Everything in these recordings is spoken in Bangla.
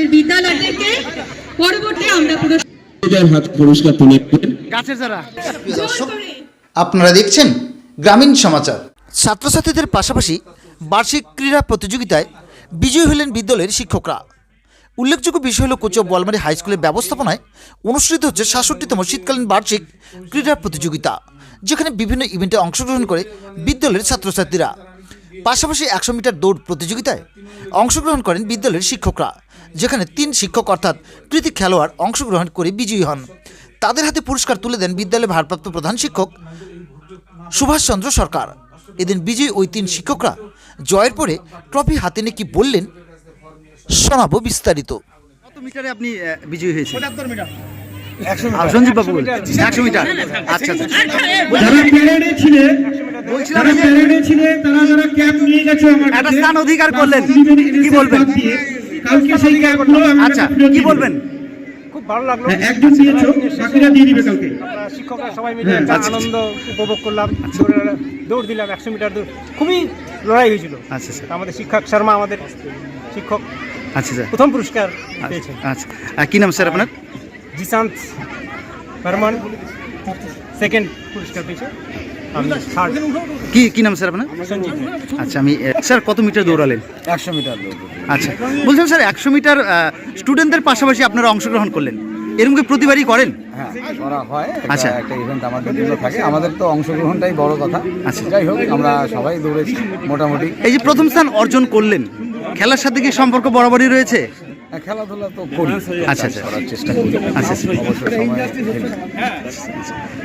আমাদের বিদ্যালয় থেকে পরবর্তী আমরা পুরস্কার হাত পুরস্কার তুলে গাছের যারা আপনারা দেখছেন গ্রামীণ সমাচার। ছাত্রছাত্রীদের পাশাপাশি বার্ষিক ক্রীড়া প্রতিযোগিতায় বিজয়ী হলেন বিদ্যালয়ের শিক্ষকরা। উল্লেখযোগ্য বিষয় হল কোচো বোয়ালমারি হাই স্কুলের ব্যবস্থাপনায় অনুষ্ঠিত হচ্ছে সাতষট্টিতম শীতকালীন বার্ষিক ক্রীড়া প্রতিযোগিতা যেখানে বিভিন্ন ইভেন্টে অংশগ্রহণ করে বিদ্যালয়ের ছাত্রছাত্রীরা। পাশাপাশি একশো মিটার দৌড় প্রতিযোগিতায় অংশগ্রহণ করেন বিদ্যালয়ের শিক্ষকরা। যেখানে তিন শিক্ষক অর্থাৎ কৃতি খেলোয়াড় অংশগ্রহণ করে বিজয়ী হন। তাদের হাতে পুরস্কার তুলে দেন বিদ্যালয়ের ভারপ্রাপ্ত প্রধান শিক্ষক সুভাষচন্দ্র সরকার। এদিন বিজয়ী ওই তিন শিক্ষকরা জয়ের পরে ট্রফি হাতে নিয়ে কি বললেন শোনাবো বিস্তারিত। কত মিটারে আপনি বিজয়ী হয়েছেন? সঞ্জীব বাবু একশো মিটার। আচ্ছা আচ্ছা তারা যারা ক্যাম্প নিয়ে গেছে একটা স্থান অধিকার করলেন। কি বলবেন? কালকে সেই ক্যাম্পগুলো আমি আচ্ছা কি বলবেন? খুব ভালো লাগল। হ্যাঁ, একজন দিয়েছ বাকিরা দিয়ে দিবে কালকে। শিক্ষকরা সবাই মিলে হ্যাঁ, একটা আচ্ছা, আনন্দ উপভোগ করলাম দৌড়ে- দৌড় দিলাম একশো মিটার দৌড়। খুবই লড়াই হয়েছিল। আচ্ছা স্যার আমাদের শিক্ষক শর্মা আমাদের শিক্ষক আচ্ছা স্যার প্রথম পুরস্কার পেয়েছেন। আচ্ছা। আর কি নাম স্যার আপনার? জিশান্ত বর্মন সেকেন্ড পুরস্কার পেয়েছে। আমি কি কি নাম স্যার আপনার? আচ্ছা আমি স্যার কত মিটার দৌড়ালেন? একশো মিটার আচ্ছা বলছিলাম স্যার একশো মিটার স্টুডেন্টদের পাশাপাশি আপনারা অংশগ্রহণ করলেন। এরকম কি প্রতিবারই করেন? হ্যাঁ করা হয়। আচ্ছা। একটা ইভেন্ট আমাদের জন্য থাকে। আমাদের তো অংশগ্রহণটাই বড় কথা। আচ্ছা। যাই হোক আমরা সবাই দৌড়েছি মোটামুটি। এই যে প্রথম স্থান অর্জন করলেন খেলার সাথে কি সম্পর্ক বরাবরই রয়েছে? খেলাধুলা তো করি। আচ্ছা, আচ্ছা। করার চেষ্টা করি। আচ্ছা, আচ্ছা। অবসর সময়ে খেলি।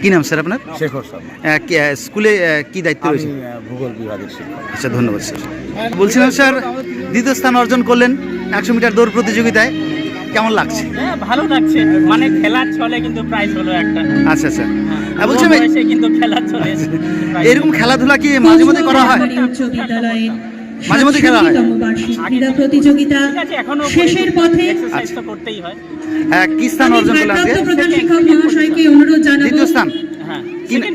কি নাম স্যার আপনার? শেখর স্কুলে কি দায়িত্ব রয়েছে? ভূগোল বিভাগের শিক্ষক। আচ্ছা ধন্যবাদ স্যার। বলছিলাম স্যার দ্বিতীয় স্থান অর্জন করলেন একশো মিটার দৌড় প্রতিযোগিতায়। কেমন লাগছে? হ্যাঁ ভালো লাগছে। মানে খেলার ছলে কিন্তু প্রাইজ হলো একটা। আচ্ছা আচ্ছা। হ্যাঁ, বলছি কিন্তু খেলার ছলে এরকম খেলাধুলা কি মাঝে মধ্যে করা হয়? মাঝে মধ্যে খেলা হয়? ক্রীড়া প্রতিযোগিতা শেষের পথে করতেই হয়। হ্যাঁ, কি স্থান অর্জন করলেন আজকে? প্রধান শিক্ষক মহাশয়কে অনুরোধ জানাব। দ্বিতীয় স্থান। হ্যাঁ।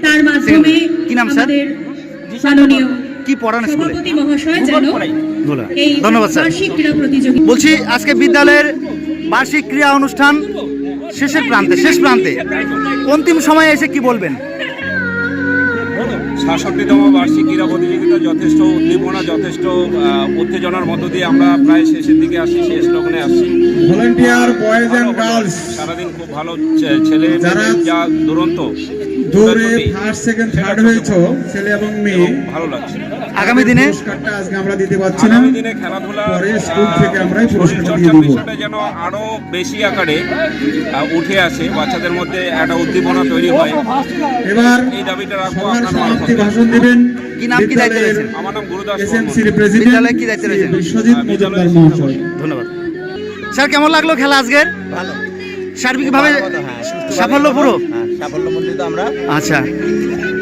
তার মাধ্যমে কি নাম স্যার? মাননীয় কি পড়ান স্কুলে? সভাপতি মহাশয় যেন ধন্যবাদ স্যার। বার্ষিক ক্রীড়া প্রতিযোগিতা বলছি আজকে বিদ্যালয়ের বার্ষিক ক্রীড়া অনুষ্ঠান শেষের প্রান্তে শেষ প্রান্তে। অন্তিম সময়ে এসে কি বলবেন? সাতষট্টিতম বার্ষিক ক্রীড়া প্রতিযোগিতা যথেষ্ট উদ্দীপনা যথেষ্ট উত্তেজনার মধ্য দিয়ে আমরা প্রায় শেষের দিকে আসি শেষ লগ্নে আসছি। ভলান্টিয়ার বয়েজ এন্ড গার্লস সারাদিন খুব ভালো ছেলে যারা যা দুরন্ত দৌড়ে ফার্স্ট সেকেন্ড থার্ড হয়েছো ছেলে এবং মেয়ে। ভালো লাগছে। আগামী দিনে পুরস্কারটা আজকে আমরা দিতে পারছি না। আগামী দিনে খেলাধুলা পরে স্কুল থেকে আমরাই পুরস্কারটা দিয়ে শরীরচর্চার যেন আরও বেশি আকারে উঠে আসে বাচ্চাদের মধ্যে একটা উদ্দীপনা তৈরি হয়। এবার এই দাবিটা রাখব আপনার। ভাষণ দিবেন। কি নাম, কি দায়িত্বে রয়েছেন? আমার নাম গুরুদাস এসএমসির বর্মন। প্রেসিডেন্ট বিদ্যালয়ে কি দায়িত্বে রয়েছেন? বিশ্বজিৎ মজুমদার মহাশয়। ধন্যবাদ। স্যার কেমন লাগল খেলা আজকের? ভালো। সার্বিকভাবে সাফল্য পুরো? সাফল্যমণ্ডিত আমরা। আচ্ছা।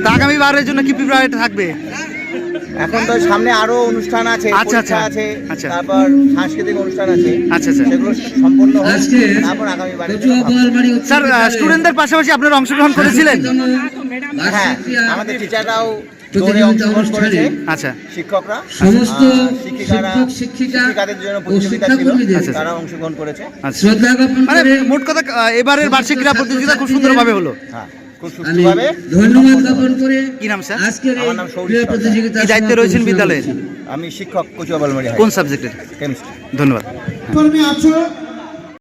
তা আগামী বারের জন্য কি প্রিপারেট থাকবে? এখন তো সামনে আরও অনুষ্ঠান আছে আচ্ছা, আচ্ছা। আছে আচ্ছা। তারপর সাংস্কৃতিক অনুষ্ঠান আছে। আচ্ছা আচ্ছা। সেগুলো সম্পূর্ণ তারপর আগামী স্যার স্টুডেন্টদের পাশাপাশি আপনারা অংশগ্রহণ করেছিলেন? হ্যাঁ আমাদের টিচাররাও দৌড়ে অংশগ্রহণ করেছে। আচ্ছা। শিক্ষকরা সমস্ত শিক্ষিকারা শিক্ষিকাদের জন্য প্রতিযোগিতা ছিল। আচ্ছা, তারা অংশগ্রহণ করেছে। আচ্ছা। মানে মোট কথা এবারের বার্ষিক ক্রীড়া প্রতিযোগিতা খুব সুন্দরভাবে হলো। হ্যাঁ ধন্যবাদ জ্ঞাপন করে কি নাম স্যার? আজকের আমার নাম সৌরিশ প্রতিযোগিতা দায়িত্বে রয়েছেন করছি। আমি শিক্ষক কচুয়া বালমারি কোন সাবজেক্টের কেমিস্ট্রি ধন্যবাদ। কর্মী আছো?